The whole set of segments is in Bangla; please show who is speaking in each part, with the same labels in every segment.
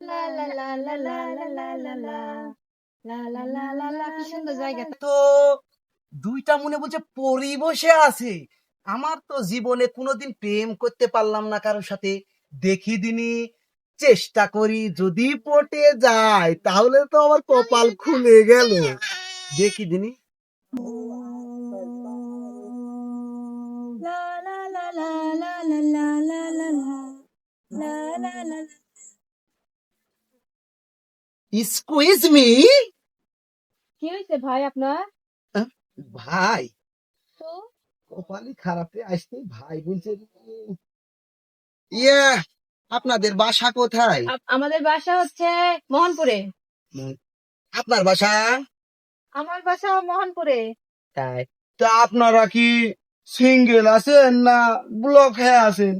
Speaker 1: লা লা লা লা লা লা লা লা লা লা লা লা লা লা কি সুন্দর জায়গা
Speaker 2: তো দুইটা মনে বলছে পরি বসে আছে আমার তো জীবনে কোনোদিন প্রেম করতে পারলাম না কারোর সাথে দেখি দিনই চেষ্টা করি যদি পটে যায় তাহলে তো আমার কপাল খুলে গেল দেখি দিনই
Speaker 1: লা লা লা লা লা লা লা লা লা লা লা লা লা
Speaker 2: স্কুইজ মি
Speaker 1: কি হয়েছে ভাই আপনার?
Speaker 2: ভাই।
Speaker 1: তো?
Speaker 2: কপালই খারাপে আসতে ভাই বলছে ইয়া আপনাদের বাসা কোথায়?
Speaker 1: আমাদের বাসা হচ্ছে মোহনপুরে।
Speaker 2: আপনার বাসা?
Speaker 1: আমার বাসা মোহনপুরে।
Speaker 2: তাই। তো আপনারা কি সিঙ্গেল আছেন না ব্লক হয়ে আছেন?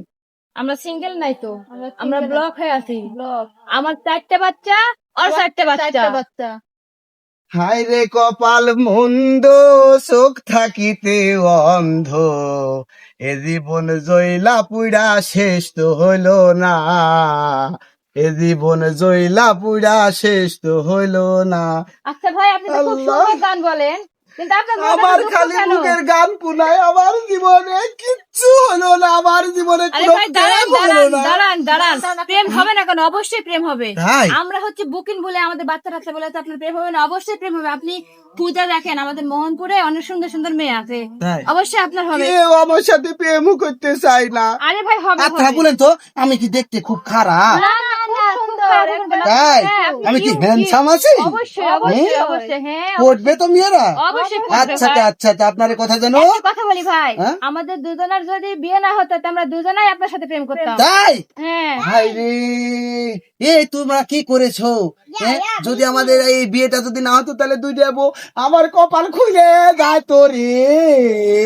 Speaker 1: আমরা সিঙ্গেল নাই তো। আমরা ব্লক হয়ে আছি। ব্লক। আমার চারটে বাচ্চা আর চারটে বাচ্চা। বাচ্চা।
Speaker 2: হায় রে কপাল মন্দ চোখ থাকিতে অন্ধ। এ জীবন জয়লা পুড়া শেষ তো হইল না। এ জীবন জয়লা পুড়া শেষ তো হইল না।
Speaker 1: আচ্ছা ভাই আপনি তো খুব সুন্দর গান বলেন। কিন্তু আপনার
Speaker 2: আমার খালি? বুকের গান পুনায় আমার জীবনে কিচ্ছু হলো না। আমার জীবনে
Speaker 1: আরে
Speaker 2: কোনো প্রেম
Speaker 1: হবে না কেন? অবশ্যই প্রেম হবে। আমরা হচ্ছে বুকিং বলে আমাদের বাচ্চা রাখতে বলে তো আপনার প্রেম হবে না। অবশ্যই প্রেম হবে। আপনি পূজা দেখেন আমাদের মোহনপুরে অনেক সুন্দর সুন্দর মেয়ে আছে। অবশ্যই আপনার হবে।
Speaker 2: আমার সাথে প্রেম করতে চাই না।
Speaker 1: আরে ভাই হবে
Speaker 2: আচ্ছা বলেন তো আমি কি দেখতে খুব খারাপ?
Speaker 1: না, না, না, সুন্দর।
Speaker 2: তাই?
Speaker 1: হ্যাঁ,
Speaker 2: আমি কি হ্যান্ডসাম আছি?
Speaker 1: অবশ্যই অবশ্যই
Speaker 2: হ্যাঁ?
Speaker 1: অবশ্যই হ্যাঁ
Speaker 2: পড়বে তো মেয়েরা? আচ্ছা আচ্ছা আপনার কথা জানো
Speaker 1: কথা বলি ভাই? আমাদের দুজনের যদি বিয়ে না হতো আমরা দুজনাই আপনার সাথে প্রেম করতাম।
Speaker 2: তাই?
Speaker 1: হ্যাঁ।
Speaker 2: রে এই তোমরা কি করেছ? হ্যাঁ? যদি আমাদের এই বিয়েটা যদি না হতো তাহলে দুই যাব আমার কপাল খুলে যায় তো রে।